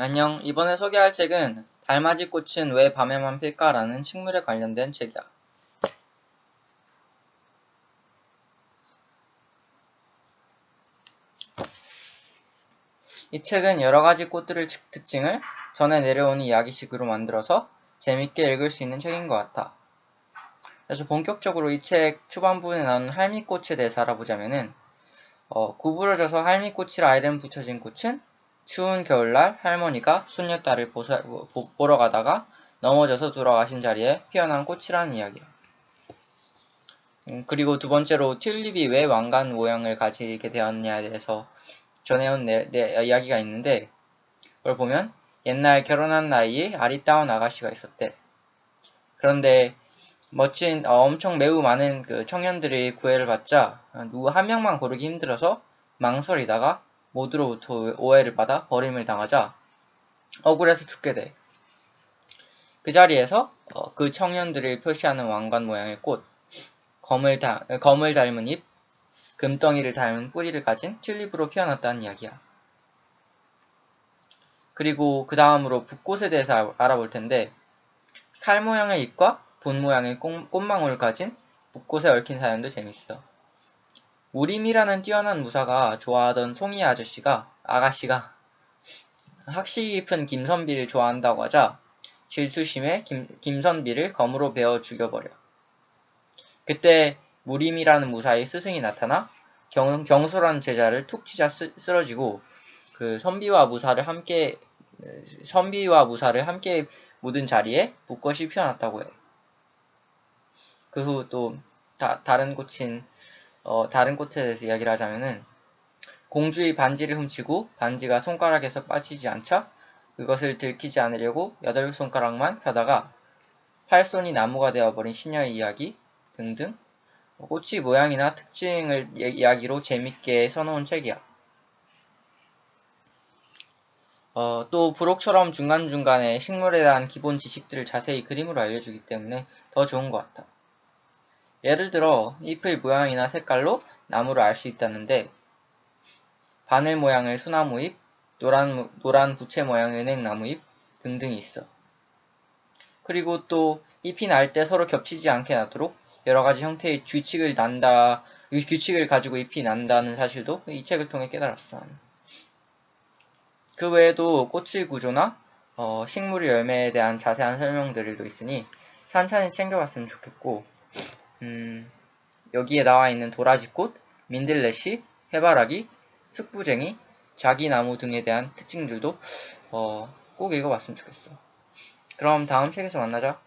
안녕. 이번에 소개할 책은 달맞이 꽃은 왜 밤에만 필까라는 식물에 관련된 책이야. 이 책은 여러 가지 꽃들의 특- 특징을 전해 내려오는 이야기식으로 만들어서 재밌게 읽을 수 있는 책인 것 같아. 그래서 본격적으로 이 책 초반부에 나오는 할미꽃에 대해서 알아보자면은 어, 구부러져서 할미꽃이라 이름 붙여진 꽃은 추운 겨울날 할머니가 손녀딸을 보사- 보- 보러 가다가 넘어져서 돌아가신 자리에 피어난 꽃이라는 이야기야. 음, 그리고 두 번째로 튤립이 왜 왕관 모양을 가지게 되었냐에 대해서 전해온 내, 내 이야기가 있는데 그걸 보면 옛날 결혼한 나이에 아리따운 아가씨가 있었대. 그런데 멋진 어, 엄청 매우 많은 그 청년들이 구애를 받자 누구 한 명만 고르기 힘들어서 망설이다가 모두로부터 오해를 받아 버림을 당하자 억울해서 죽게 돼. 그 자리에서 어, 그 청년들을 표시하는 왕관 모양의 꽃, 검을, 다, 검을 닮은 잎, 금덩이를 닮은 뿌리를 가진 튤립으로 피어났다는 이야기야. 그리고 그 다음으로 붓꽃에 대해서 알- 알아볼 텐데 칼 모양의 잎과 분 모양의 꽃, 꽃망울을 가진 붓꽃에 얽힌 사연도 재밌어. 무림이라는 뛰어난 무사가 좋아하던 송이 아저씨가 아가씨가 학식이 깊은 김선비를 좋아한다고 하자 질투심에 김, 김선비를 검으로 베어 죽여버려. 그때 무림이라는 무사의 스승이 나타나 경, 경솔한 제자를 툭 치자 쓰, 쓰러지고 그 선비와 무사를 함께 선비와 무사를 함께 묻은 자리에 붓꽃이 피어났다고 해. 그 후 또 다른 꽃인 어, 다른 꽃에 대해서 이야기를 하자면은 공주의 반지를 훔치고 반지가 손가락에서 빠지지 않자 그것을 들키지 않으려고 여덟 손가락만 펴다가 팔손이 나무가 되어버린 시녀의 이야기 등등 꽃의 모양이나 특징을 예- 이야기로 재밌게 써놓은 책이야. 어, 또 부록처럼 중간중간에 식물에 대한 기본 지식들을 자세히 그림으로 알려주기 때문에 더 좋은 것 같아. 예를 들어 잎의 모양이나 색깔로 나무를 알 수 있다는데 바늘 모양의 소나무 잎, 노란, 무- 노란 부채 모양의 은행나무 잎 등등이 있어. 그리고 또 잎이 날 때 서로 겹치지 않게 나도록 여러 가지 형태의 규칙을 난다, 이 규칙을 가지고 잎이 난다는 사실도 이 책을 통해 깨달았어. 그 외에도 꽃의 구조나 어, 식물의 열매에 대한 자세한 설명들도 있으니 찬찬히 챙겨봤으면 좋겠고 음, 여기에 나와 있는 도라지꽃, 민들레씨, 해바라기, 숙부쟁이, 자기나무 등에 대한 특징들도 어, 꼭 읽어봤으면 좋겠어. 그럼 다음 책에서 만나자.